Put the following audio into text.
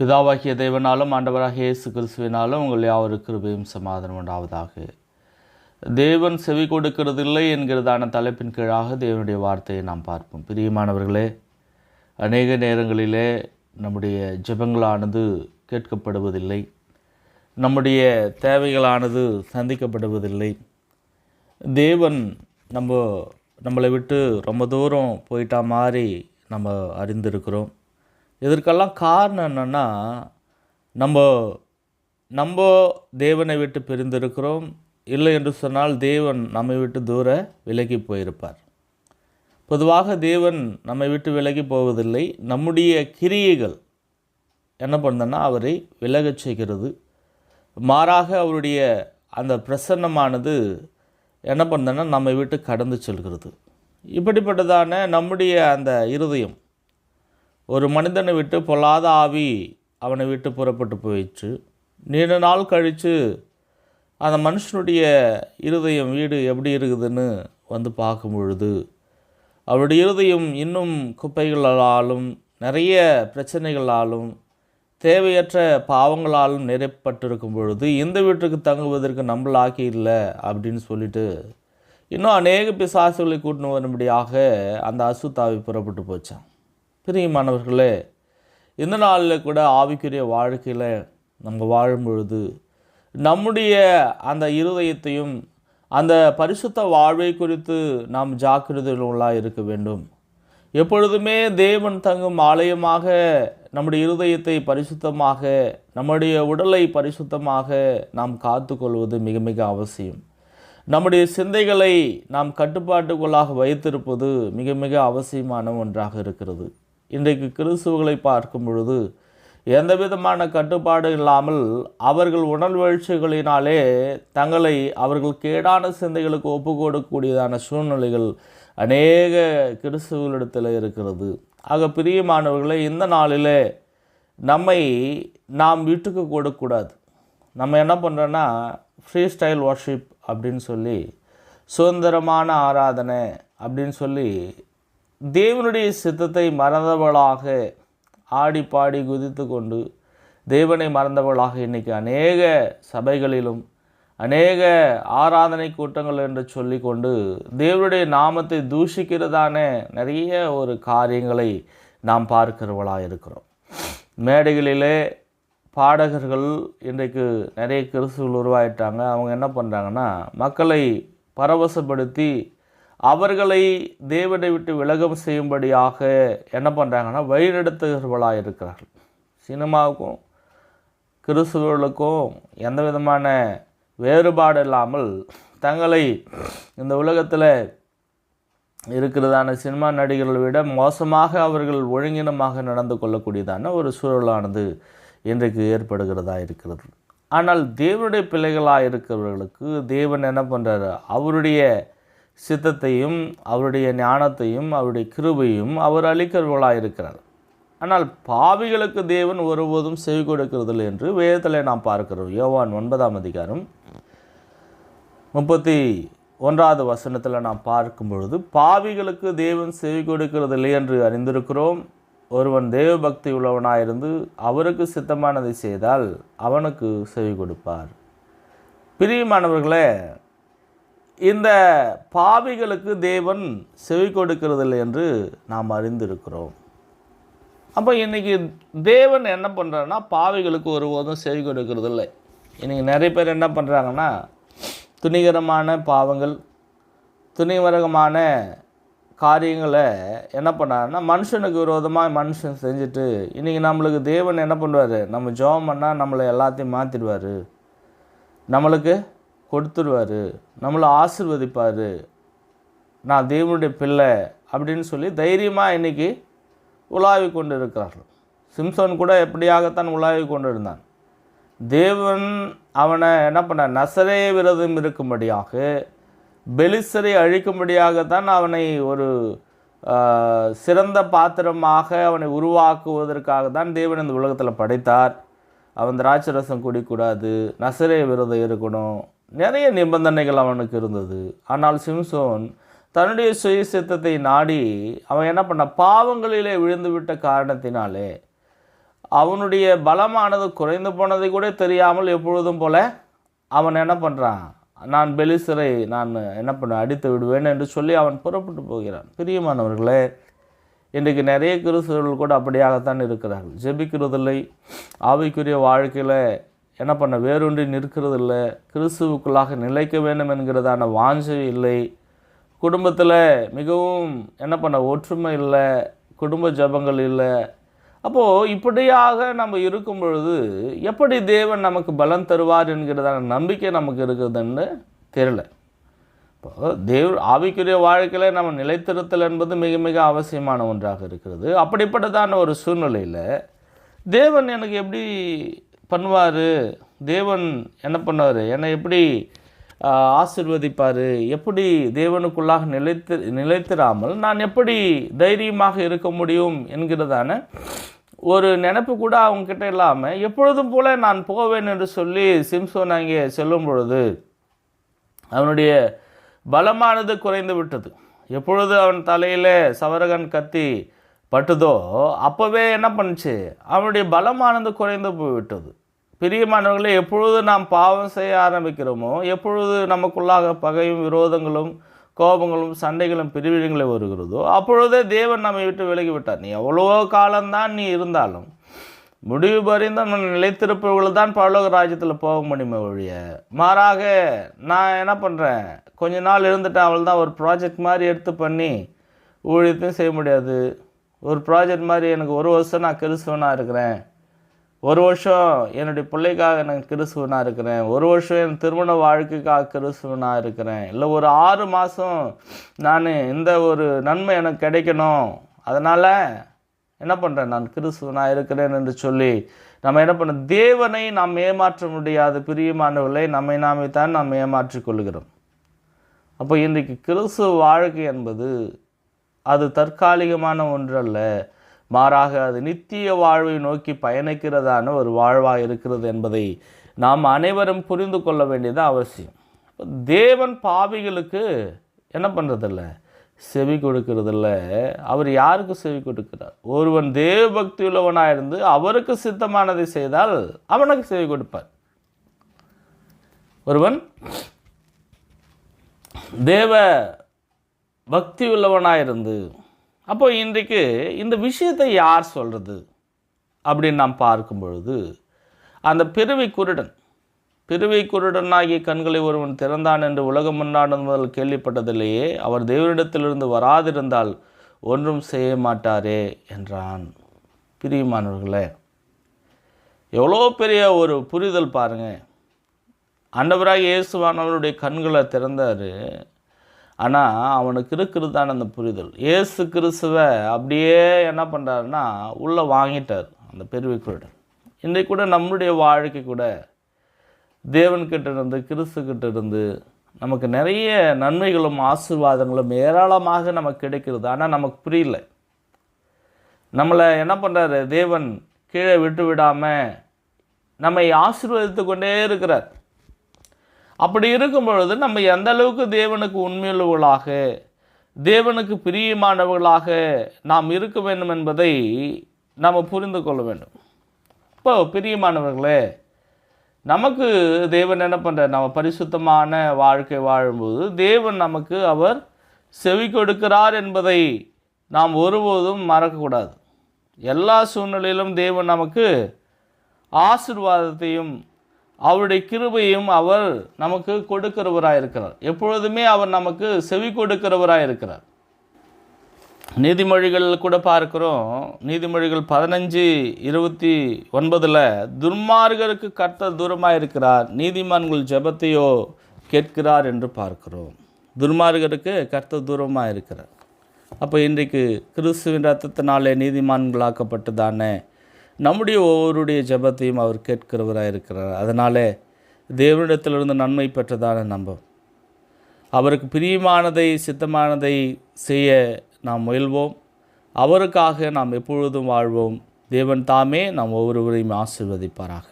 பிதாவாகிய தேவனாலும் ஆண்டவராகிய இயேசு கிறிஸ்துவினாலும் உங்கள் யாவருக்கு கிருபையும் சமாதானம் உண்டாவதாக. தேவன் செவி கொடுக்கிறதில்லை என்கிறதான தலைப்பின் கீழாக தேவனுடைய வார்த்தையை நாம் பார்ப்போம். பிரியமானவர்களே அநேக நேரங்களிலே நம்முடைய ஜெபங்களானது கேட்கப்படுவதில்லை. நம்முடைய தேவைகளானது சந்திக்கப்படுவதில்லை. தேவன் நம்ம நம்மளை விட்டு ரொம்ப தூரம் போயிட்டா மாதிரி நம்ம அறிந்திருக்கிறோம். இதற்கெல்லாம் காரணம் என்னென்னா நம்ம நம்ம தேவனை விட்டு பிரிந்திருக்கிறோம். இல்லை என்று சொன்னால் தேவன் நம்மை விட்டு தூர விலகி போயிருப்பார். பொதுவாக தேவன் நம்மை விட்டு விலகி போவதில்லை. நம்முடைய கிரியைகள் என்ன பண்ணுதுன்னா அவரை விலகச் செய்கிறது. மாறாக அவருடைய அந்த பிரசன்னமானது என்ன பண்ணுதுன்னா நம்மை விட்டு கடந்து செல்கிறது. இப்படிப்பட்டதான நம்முடைய அந்த இருதயம் ஒரு மனிதனை விட்டு பொல்லாத ஆவி அவனை விட்டு புறப்பட்டு போயிடுச்சு நீண்ட நாள் கழித்து அந்த மனுஷனுடைய இருதயம் வீடு எப்படி இருக்குதுன்னு வந்து பார்க்கும் பொழுது அவருடைய இருதயம் இன்னும் குப்பைகளாலும் நிறைய பிரச்சனைகளாலும் தேவையற்ற பாவங்களாலும் நிறைப்பட்டிருக்கும் பொழுது இந்த வீட்டுக்கு தங்குவதற்கு நம்மளாக்கி இல்லை அப்படின்னு சொல்லிட்டு இன்னும் அநேக பிசாசுகளை கூட்டின்னு வரும்படியாக அந்த அசுத்தாவை புறப்பட்டு போச்சான். பிரியமானவர்களே இந்த நாளில் கூட ஆவிக்குரிய வாழ்க்கையில் நம்ம வாழும் பொழுது நம்முடைய அந்த இருதயத்தையும் அந்த பரிசுத்த வாழ்வை குறித்து நாம் ஜாக்கிரதையுள்ளா இருக்க வேண்டும். எப்பொழுதுமே தேவன் தங்கும் ஆலயமாக நம்முடைய இருதயத்தை பரிசுத்தமாக நம்முடைய உடலை பரிசுத்தமாக நாம் காத்துக்கொள்வது மிக மிக அவசியம். நம்முடைய சிந்தைகளை நாம் கட்டுப்பாட்டுக்குள்ளாக வைத்திருப்பது மிக மிக அவசியமான ஒன்றாக இருக்கிறது. இன்றைக்கு கிறிஸ்துவர்களை பார்க்கும் பொழுது எந்த விதமான கட்டுப்பாடு இல்லாமல் அவர்கள் உணர்வழ்ச்சிகளினாலே தங்களை அவர்கள் கேடான சிந்தைகளுக்கு ஒப்பு கொடுக்கக்கூடியதான சூழ்நிலைகள் அநேக கிறிஸ்துவர்களிடத்தில் இருக்கிறது. ஆக பிரியமானவர்களை இந்த நாளிலே நம்மை நாம் வீட்டுக்கு கொடுக்கக்கூடாது. நம்ம என்ன பண்ணுறோன்னா ஃப்ரீ ஸ்டைல் வார்ஷிப் அப்படின்னு சொல்லி சுதந்திரமான ஆராதனை அப்படின்னு சொல்லி தேவனுடைய சித்தத்தை மறந்தவளாக ஆடி பாடி குதித்து கொண்டு தேவனை மறந்தவளாக இன்றைக்கி அநேக சபைகளிலும் அநேக ஆராதனை கூட்டங்கள் என்று சொல்லிக்கொண்டு தேவனுடைய நாமத்தை தூஷிக்கிறதான நிறைய ஒரு காரியங்களை நாம் பார்க்கிறவளாக இருக்கிறோம். மேடைகளிலே பாடகர்கள் இன்றைக்கு நிறைய கிறிஸ்துகள் உருவாயிட்டாங்க. அவங்க என்ன பண்ணுறாங்கன்னா மக்களை பரவசப்படுத்தி அவர்களை தேவனை விட்டு விலகம் செய்யும்படியாக என்ன பண்ணுறாங்கன்னா வழிநடத்துகிறவர்களாக இருக்கிறார்கள். சினிமாவுக்கும் கிறிஸ்துவர்களுக்கும் எந்த விதமான வேறுபாடு இல்லாமல் தங்களை இந்த உலகத்தில் இருக்கிறதான சினிமா நடிகர்களை விட மோசமாக அவர்கள் ஒழுங்கினமாக நடந்து கொள்ளக்கூடியதான ஒரு சூழலானது இன்றைக்கு ஏற்படுகிறதா இருக்கிறது. ஆனால் தேவனுடைய பிள்ளைகளாக இருக்கிறவர்களுக்கு தேவன் என்ன பண்ணுறாரு அவருடைய சித்தத்தையும் அவருடைய ஞானத்தையும் அவருடைய கிருபையும் அவர் அளிக்கிறவர்களாக இருக்கிறார் ஆனால் பாவிகளுக்கு தேவன் ஒருபோதும் செவி கொடுக்கிறதில்லை என்று வேதத்தில் நாம் பார்க்கிறோம். யோவான் ஒன்பதாம் அதிகாரம் முப்பத்தி ஒன்றாவது வசனத்தில் நாம் பார்க்கும் பொழுது பாவிகளுக்கு தேவன் செவி கொடுக்கிறதில்லை என்று அறிந்திருக்கிறோம். ஒருவன் தேவ பக்தி உள்ளவனாயிருந்து அவருக்கு சித்தமானதை செய்தால் அவனுக்கு செவி கொடுப்பார். பிரியமானவர்களே இந்த பாவிகளுக்கு தேவன் செவி கொடுக்கிறதில்லை என்று நாம் அறிந்திருக்கிறோம். அப்போ இன்றைக்கி தேவன் என்ன பண்ணுறாருன்னா பாவிகளுக்கு ஒருபோதும் செவி கொடுக்கறதில்லை. இன்றைக்கி நிறைய பேர் என்ன பண்ணுறாங்கன்னா துணிகரமான பாவங்கள் துணிவரகமான காரியங்களை என்ன பண்ணாருன்னா மனுஷனுக்கு விரோதமாக மனுஷன் செஞ்சுட்டு இன்றைக்கி நம்மளுக்கு தேவன் என்ன பண்ணுவார்? நம்ம ஜெபம் பண்ணால் நம்மளை எல்லாத்தையும் மாற்றிடுவார் நம்மளுக்கு கொடுத்துருவார். நம்மளை ஆசிர்வதிப்பார். நான் தேவனுடைய பிள்ளை அப்படின்னு சொல்லி தைரியமாக இன்றைக்கி உலாவி கொண்டு இருக்கிறார்கள் சிம்சன் கூட எப்படியாகத்தான் உலாவி கொண்டு இருந்தான் தேவன் அவனை என்ன பண்ண நசரே விரதம் இருக்கும்படியாக பெலிசரை அழிக்கும்படியாகத்தான் அவனை ஒரு சிறந்த பாத்திரமாக அவனை உருவாக்குவதற்காக தான் தேவன் இந்த உலகத்தில் படைத்தார். அவன் திராட்சரசம் குடிக்கூடாது நசரே விரதம் இருக்கணும். நிறைய நிபந்தனைகள் அவனுக்கு இருந்தது. ஆனால் சிம்சோன் தன்னுடைய சுய சித்தத்தை நாடி அவன் என்ன பண்ண பாவங்களிலே விழுந்துவிட்ட காரணத்தினாலே அவனுடைய பலமானது குறைந்து போனதை கூட தெரியாமல் எப்பொழுதும் போல அவன் என்ன பண்ணுறான் நான் பெலிசரை நான் என்ன பண்ண அடித்து விடுவேன் என்று சொல்லி அவன் புறப்பட்டு போகிறான். பிரியமானவர்களே இன்றைக்கு நிறைய கிறிஸ்தவர்கள் கூட அப்படியாகத்தான் இருக்கிறார்கள். ஜெபிக்கிறதில்லை. ஆவிக்குரிய வாழ்க்கையில் என்ன பண்ண வேரூண்டி நிற்கிறது இல்லை கிறிஸ்துவுக்குள்ளாக நிலைக்க வேண்டும் என்கிறதான வாஞ்சை இல்லை. குடும்பத்தில் மிகவும் என்ன பண்ண ஒற்றுமை இல்லை. குடும்ப ஜபங்கள் இல்லை. அப்போது இப்படியாக நம்ம இருக்கும் பொழுது எப்படி தேவன் நமக்கு பலம் தருவார் என்கிறதான நம்பிக்கை நமக்கு இருக்குதுன்னு தெரியல. இப்போ தேவ் ஆவிக்குரிய வாழ்க்கையில் நம்ம நிலைத்திருத்தல் என்பது மிக மிக அவசியமான ஒன்றாக இருக்கிறது. அப்படிப்பட்டதான ஒரு சூழ்நிலையில் தேவன் எனக்கு எப்படி பண்ணுவார். தேவன் என்ன பண்ணுவார்? என்னை எப்படி ஆசிர்வதிப்பார்? எப்படி தேவனுக்குள்ளாக நிலைத்து நிலைத்திராமல் நான் எப்படி தைரியமாக இருக்க முடியும் என்கிறதான ஒரு நினப்பு கூட அவங்கக்கிட்ட இல்லாமல் எப்பொழுதும் போல நான் போவேன் என்று சொல்லி சிம்சோன் அங்கே செல்லும் பொழுது அவனுடைய பலமானது குறைந்து விட்டது. எப்பொழுது அவன் தலையில் சவரகன் கத்தி பட்டுதோ அப்போவே என்ன பண்ணுச்சு? அவனுடைய பலமானது குறைந்து போய்விட்டது. பிரியமானவர்களே எப்பொழுது நாம் பாவம் செய்ய ஆரம்பிக்கிறோமோ எப்பொழுது நமக்குள்ளாக பகையும் விரோதங்களும் கோபங்களும் சண்டைகளும் பிரிவினைகளும் வருகிறதோ அப்பொழுதே தேவன் நம்மை விட்டு விலகிவிட்டார் நீ எவ்வளவோ காலம்தான் நீ இருந்தாலும் முடிவு பறிந்த நிலைத்திருப்பவர்கள் தான் பரலோக ராஜ்யத்தில் போக முடியுமே ஒழிய. மாறாக நான் என்ன பண்ணுறேன் கொஞ்ச நாள் இருந்துட்டு அவள் தான் ஒரு ப்ராஜெக்ட் மாதிரி எடுத்து பண்ணி ஊழியத்தையும் செய்ய முடியாது. ஒரு ப்ராஜெக்ட் மாதிரி எனக்கு ஒரு வருஷம் நான் கிறிஸ்துவனாக இருக்கிறேன். ஒரு வருஷம் என்னுடைய பிள்ளைக்காக நான் கிறிஸ்துவனாக இருக்கிறேன். ஒரு வருஷம் என் திருமண வாழ்க்கைக்காக கிறிஸ்துவனாக இருக்கிறேன். இல்லை ஒரு ஆறு மாதம் நான் இந்த ஒரு நன்மை எனக்கு கிடைக்கணும். அதனால் என்ன பண்ணுறேன் நான் கிறிஸ்துவனாக இருக்கிறேன் என்று சொல்லி நம்ம என்ன பண்ண? தேவனை நாம் ஏமாற்ற முடியாத. பிரியமானவர்களை நம்மை நாமே தான் நாம் ஏமாற்றிக் கொள்கிறோம். அப்போ இன்றைக்கு கிறிஸ்துவ வாழ்க்கை என்பது அது தற்காலிகமான ஒன்றல்ல. மாறாக அது நித்திய வாழ்வை நோக்கி பயணிக்கிறதான ஒரு வாழ்வாக இருக்கிறது என்பதை நாம் அனைவரும் புரிந்து கொள்ள வேண்டியது அவசியம். தேவன் பாவிகளுக்கு என்ன பண்ணுறதில்ல செவி கொடுக்கறதில்ல. அவர் யாருக்கு செவி கொடுக்கிறார்? ஒருவன் தேவ பக்தி உள்ளவனாக இருந்து அவருக்கு சித்தமானதை செய்தால் அவனுக்கு செவி கொடுப்பார். ஒருவன் தேவ பக்தி உள்ளவனாக இருந்து அப்போ இன்றைக்கு இந்த விஷயத்தை யார் சொல்கிறது அப்படின்னு நாம் பார்க்கும் பொழுது அந்த பிறவி குருடன் பிறவி குருடனாகிய கண்களை ஒருவன் திறந்தான் என்று உலகம் முன்னாடும் முதல் கேள்விப்பட்டதிலேயே அவர் தேவனிடத்திலிருந்து வராதிருந்தால் ஒன்றும் செய்ய மாட்டாரே என்றான். பிரியமானவர்களே எவ்வளோ பெரிய ஒரு புரிதல் பாருங்கள் அண்டவராக இயேசுவானவருடைய கண்களை திறந்தார். ஆனால் அவனுக்கு இருக்கிறது தான் அந்த புரிதல். ஏசு கிறிஸ்துவை அப்படியே என்ன பண்ணுறாருன்னா உள்ளே வாங்கிட்டார் அந்த பெருவிக்குருடன். இன்றைக்கு கூட நம்முடைய வாழ்க்கை கூட தேவன்கிட்ட இருந்து கிறிஸ்துக்கிட்ட இருந்து நமக்கு நிறைய நன்மைகளும் ஆசீர்வாதங்களும் ஏராளமாக நமக்கு கிடைக்கிறது. ஆனால் நமக்கு புரியல. நம்மளை என்ன பண்ணுறாரு தேவன் கீழே விட்டு விடாமல் நம்மை ஆசீர்வதித்து கொண்டே இருக்கிறார். அப்படி இருக்கும் பொழுது நம்ம எந்த அளவுக்கு தேவனுக்கு உண்மையுள்ளவர்களாக தேவனுக்கு பிரியமானவர்களாக நாம் இருக்க வேண்டும் என்பதை நாம் புரிந்து கொள்ள வேண்டும். இப்போ பிரியமானவர்களே நமக்கு தேவன் என்ன பண்ணுற நம்ம பரிசுத்தமான வாழ்க்கை வாழும்போது தேவன் நமக்கு அவர் செவி கொடுக்கிறார் என்பதை நாம் ஒருபோதும் மறக்கக்கூடாது. எல்லா சூழ்நிலையிலும் தேவன் நமக்கு ஆசிர்வாதத்தையும் அவருடைய கிருபையும் அவர் நமக்கு கொடுக்கிறவராக இருக்கிறார் எப்பொழுதுமே அவர் நமக்கு செவி கொடுக்கிறவராக இருக்கிறார் நீதிமொழிகள் கூட பார்க்குறோம். நீதிமொழிகள் பதினஞ்சு இருபத்தி ஒன்பதில் துர்மார்கருக்கு கர்த்த தூரமாக இருக்கிறார் நீதிமான்கள் ஜபத்தையோ கேட்கிறார் என்று பார்க்கிறோம். துர்மார்கருக்கு கர்த்த தூரமாக இருக்கிறார் அப்போ இன்றைக்கு கிறிஸ்துவின் ரத்தத்தினாலே நீதிமான்களாக்கப்பட்டு தானே நம்முடைய ஒவ்வொருடைய ஜபத்தையும் அவர் கேட்கிறவராக இருக்கிறார். அதனால் தேவனிடத்திலிருந்து நன்மை பெற்றதான நம்பம் அவருக்கு பிரியமானதை சித்தமானதை செய்ய நாம் முயல்வோம். அவருக்காக நாம் எப்பொழுதும் வாழ்வோம். தேவன் தாமே நாம் ஒவ்வொருவரையும் ஆசிர்வதிப்பாராக.